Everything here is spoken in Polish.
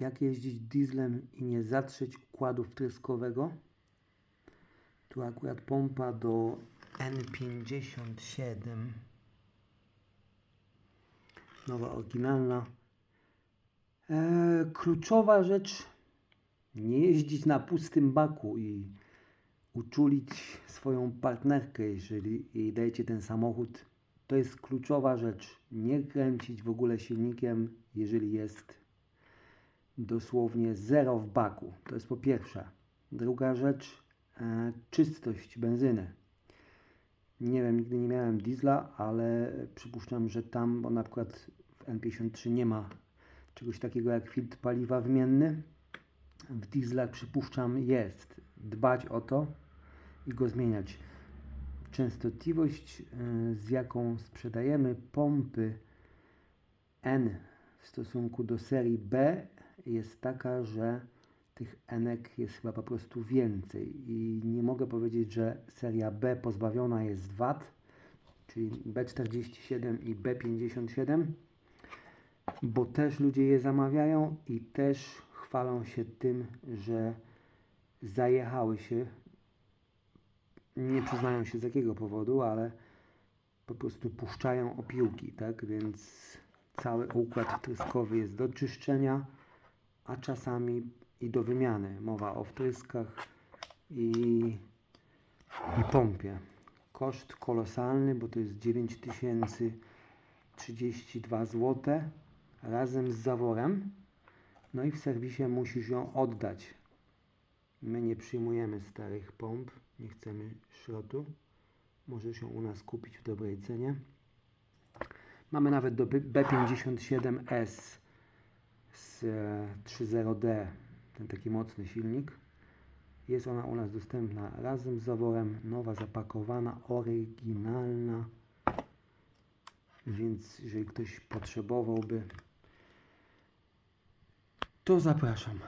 jak jeździć dieslem i nie zatrzeć układu wtryskowego. Tu akurat pompa do N57. Nowa, oryginalna. Eee, kluczowa rzecz, nie jeździć na pustym baku i uczulić swoją partnerkę, jeżeli jej dajecie ten samochód. To jest kluczowa rzecz. Nie kręcić w ogóle silnikiem, jeżeli jest dosłownie zero w baku. To jest po pierwsze. Druga rzecz, e, czystość benzyny. Nie wiem, nigdy nie miałem diesla, ale przypuszczam, że tam, bo na przykład w N53 nie ma czegoś takiego jak filtr paliwa wymienny. W dieslach przypuszczam jest. Dbać o to i go zmieniać. Częstotliwość, y, z jaką sprzedajemy pompy N w stosunku do serii B jest taka, że tych enek jest chyba po prostu więcej i nie mogę powiedzieć, że seria B pozbawiona jest wad, czyli B47 i B57, bo też ludzie je zamawiają i też chwalą się tym, że zajechały się. Nie przyznają się z jakiego powodu, ale po prostu puszczają opiłki, tak? Więc cały układ wtryskowy jest do czyszczenia, a czasami i do wymiany. Mowa o wtryskach i, i pompie. Koszt kolosalny, bo to jest 9032 zł razem z zaworem. No i w serwisie musisz ją oddać. My nie przyjmujemy starych pomp, nie chcemy szrotu. Możesz ją u nas kupić w dobrej cenie. Mamy nawet do B- B57S z e, 3.0D, ten taki mocny silnik. Jest ona u nas dostępna razem z zaworem, nowa, zapakowana, oryginalna. Więc jeżeli ktoś potrzebowałby, to zapraszam.